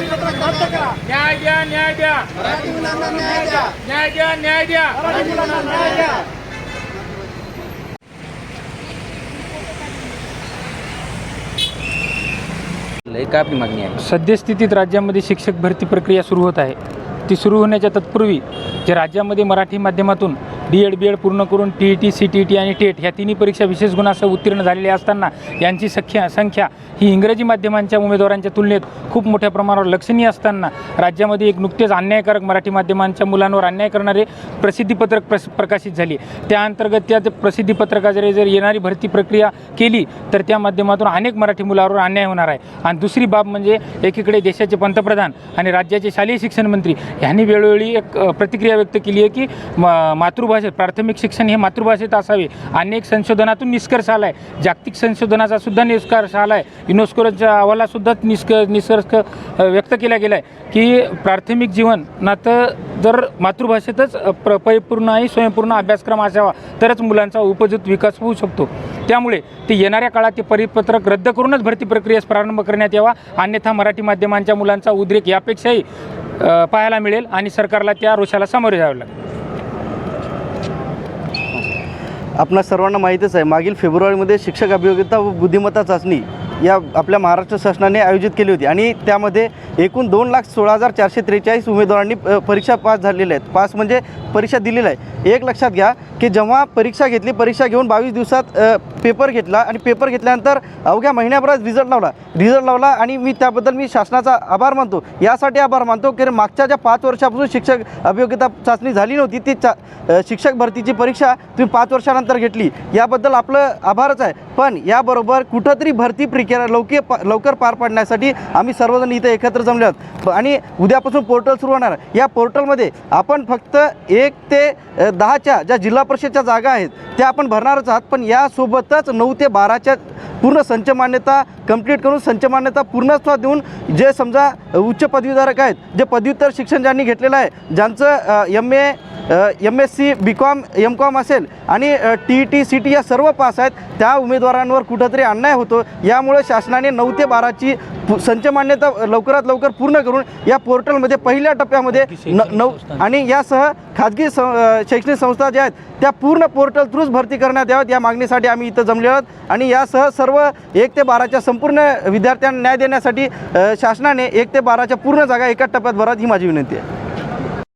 द्या न्याय द्या. मराठी मुलांना न्याय द्या. न्याय द्या न्याय द्या. मराठी मुलांना न्याय द्या. काय आपली मागणी आहे? सद्यस्थितीत राज्यामध्ये शिक्षक भरती प्रक्रिया सुरू होत आहे. ती सुरू होण्याच्या तत्पूर्वी जे राज्यामध्ये मराठी माध्यमातून डी एड बी एड पूर्ण करून T E T C T T आणि टेट ह्या तिन्ही परीक्षा विशेष गुणासह उत्तीर्ण झालेल्या असताना यांची संख्या संख्या ही इंग्रजी माध्यमांच्या उमेदवारांच्या तुलनेत खूप मोठ्या प्रमाणावर लक्षणीय असताना राज्यामध्ये एक नुकतेच अन्यायकारक मराठी माध्यमांच्या मुलांवर अन्याय करणारे प्रसिद्धीपत्रक प्रस प्रकाशित झाले. त्या अंतर्गत त्या प्रसिद्धीपत्रका प्रसिद्धीपत्रकाद्वारे जर येणारी भरती प्रक्रिया केली तर त्या माध्यमातून अनेक मराठी मुलांवर अन्याय होणार आहे. आणि दुसरी बाब म्हणजे एकीकडे देशाचे पंतप्रधान आणि राज्याचे शालेय शिक्षण मंत्री यांनी वेळोवेळी एक प्रतिक्रिया व्यक्त केली आहे की मातृभाषा मातृभाषेत प्राथमिक शिक्षण हे मातृभाषेत असावे. अनेक संशोधनातून निष्कर्ष आला आहे जागतिक संशोधनाचा सुद्धा निष्कर्ष आला आहे युनेस्कोच्या अहवालासुद्धा निष्क निष्कर्ष व्यक्त केला गेला आहे की प्राथमिक जीवन जीवनात जर मातृभाषेतच अ, प्र परिपूर्ण आणि स्वयंपूर्ण अभ्यासक्रम असावा तरच मुलांचा उपयुक्त विकास होऊ शकतो. त्यामुळे ते येणाऱ्या काळात ते परिपत्रक रद्द करूनच भरती प्रक्रियेस प्रारंभ करण्यात यावा. अन्यथा मराठी माध्यमांच्या मुलांचा उद्रेक यापेक्षाही पाहायला मिळेल आणि सरकारला त्या रोषाला सामोरे जावे लागेल. आपणा सर्वांना माहीतच आहे मागील फेब्रुवारीमध्ये शिक्षक अभियोग्यता व बुद्धिमत्ता चाचणी या आपल्या महाराष्ट्र शासनाने आयोजित केली होती आणि त्यामध्ये एकूण दोन लाख सोळा हजार चारशे त्रेचाळीस उमेदवारांनी परीक्षा पास झालेल्या आहेत. पास म्हणजे परीक्षा दिलेल्या आहे एक लक्षात घ्या की जेव्हा परीक्षा घेतली परीक्षा घेऊन बावीस दिवसात पेपर घेतला आणि पेपर घेतल्यानंतर अवघ्या महिन्याभरात रिझल्ट लावला. रिझल्ट लावला आणि मी त्याबद्दल मी शासनाचा आभार मानतो. यासाठी आभार मानतो की मागच्या ज्या पाच वर्षापासून शिक्षक अभियोग्यता चाचणी झाली नव्हती ती चा शिक्षक भरतीची परीक्षा तुम्ही पाच वर्षानंतर घेतली. याबद्दल आपलं आभारच आहे. पण याबरोबर कुठंतरी भरती प्रक्रिया लवकर पा लवकर पार पाडण्यासाठी आम्ही सर्वजण इथे एकत्र जमले आहोत. आणि उद्यापासून पोर्टल सुरू होणार. या पोर्टलमध्ये आपण फक्त एक ते दहाच्या ज्या जिल्हा परिषदच्या जागा आहेत त्या आपण भरणारच आहात. पण यासोबत यासोबतच नऊ ते बाराच्या पूर्ण संच मान्यता कंप्लीट करून संच मान्यता पूर्णत्वात देऊन जे समजा उच्च पदवीधारक आहेत जे पदव्युत्तर शिक्षण ज्यांनी घेतलेलं आहे ज्यांचं M A M S C B com M com असेल आणि टी टी सी टी या सर्व पास आहेत त्या उमेदवारांवर कुठंतरी अन्याय होतो. यामुळे शासनाने नऊ ते बाराची संच मान्यता लवकरात लवकर पूर्ण करून या पोर्टलमध्ये पहिल्या टप्प्यामध्ये न नऊ आणि यासह खाजगी स शैक्षणिक संस्था ज्या आहेत त्या पूर्ण पोर्टल थ्रूच भरती करण्यात याव्यात. या मागणीसाठी आम्ही इथं जमले आहोत आणि यासह सर्व एक ते बाराच्या संपूर्ण विद्यार्थ्यांना न्याय देण्यासाठी शासनाने एक ते बाराच्या पूर्ण जागा एका टप्प्यात भरात ही माझी विनंती आहे.